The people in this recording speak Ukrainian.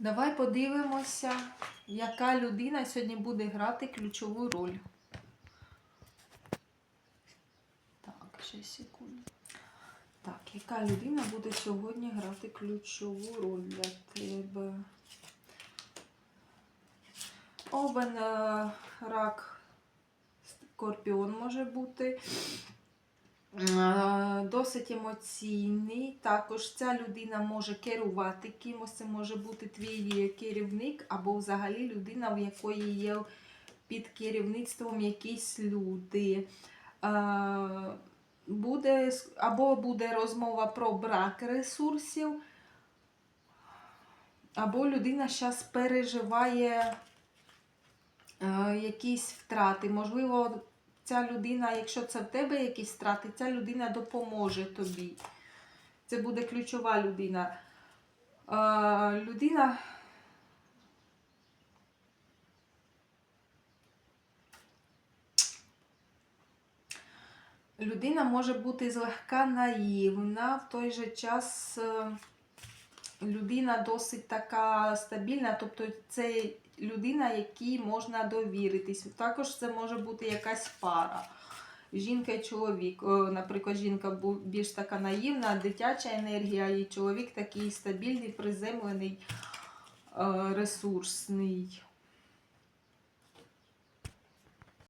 Давай подивимося, яка людина сьогодні буде грати ключову роль. Так, ще секунду. Так, яка людина буде сьогодні грати ключову роль для тебе? Овен, е, рак, скорпіон може бути. Досить емоційний. Також ця людина може керувати кимось. Це може бути твій керівник, або взагалі людина, в якої є під керівництвом якісь люди. Е, Буде, або буде розмова про брак ресурсів, або людина зараз переживає е, якісь втрати. Можливо, ця людина, якщо це в тебе якісь втрати, ця людина допоможе тобі. Це буде ключова людина. Е, людина. Людина може бути злегка наївна, в той же час е, людина досить така стабільна, тобто це людина, якій можна довіритись. Також це може бути якась пара. Жінка і чоловік. Наприклад, жінка більш така наївна, дитяча енергія, і чоловік такий стабільний, приземлений, е, ресурсний.